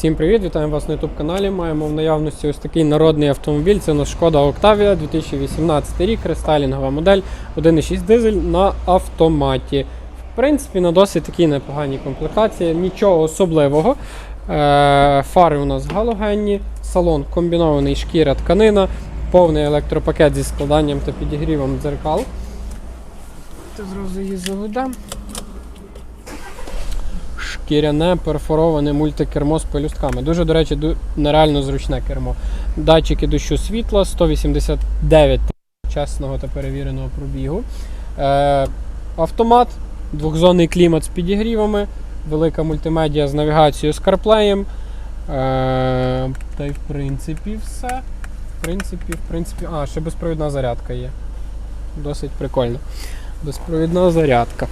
Всім привіт, вітаємо вас на YouTube каналі. Маємо в наявності ось такий народний автомобіль. Це у нас Шкода Octavia 2018 рік, рестайлінгова модель 1.6 дизель на автоматі. В принципі, на досить такій непоганій комплектації, нічого особливого. Е, Фари у нас галогенні, салон комбінований шкіра тканина, повний електропакет зі складанням та підігрівом дзеркал. Зразу її заведемо. Шкіряне перфороване мультикермо з пелюстками. Дуже, до речі, нереально зручне кермо. Датчики дощу світла, 189 тисяч чесного та перевіреного пробігу. Е, автомат, двохзонний клімат з підігрівами, велика мультимедіа з навігацією з CarPlay. Е, та й в принципі все. В принципі, в принципі. А, ще безпровідна зарядка є. Досить прикольно. Безпровідна зарядка.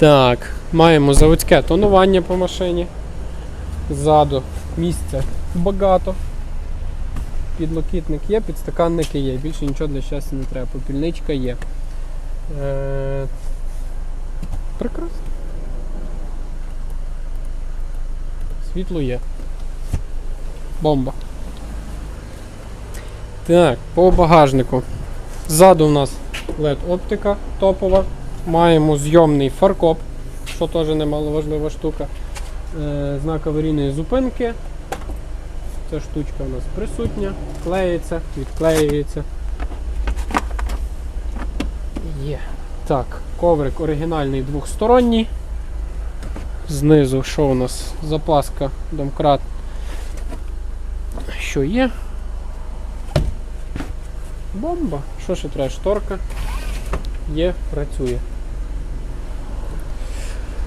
Так, маємо заводське тонування по машині. Ззаду місця багато. Підлокітник є, підстаканники є. Більше нічого для щастя не треба. Попільничка є. Е... Прекрасно. Світло є. Бомба. Так, по багажнику. Ззаду у нас LED оптика топова. Маємо зйомний фаркоп, що теж немаловажлива штука. Е, знак аварійної зупинки. Ця штучка у нас присутня, клеїться, відклеюється. Є. Так, коврик оригінальний двохсторонній. Знизу що у нас? Запаска, домкрат. Що є? Бомба. Що ще треба? Шторка є, працює.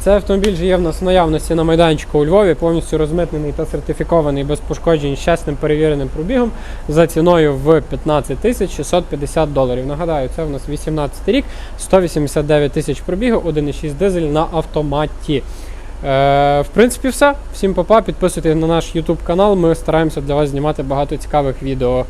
Цей автомобіль же є в нас в наявності на майданчику у Львові, повністю розмитнений та сертифікований без пошкоджень з чесним перевіреним пробігом за ціною в 15 тисяч 650 доларів. Нагадаю, це в нас 18 рік, 189 тисяч пробігу, 1,6 дизель на автоматі. Е, в принципі, все. Всім папа, підписуйтесь на наш YouTube канал. Ми стараємося для вас знімати багато цікавих відео.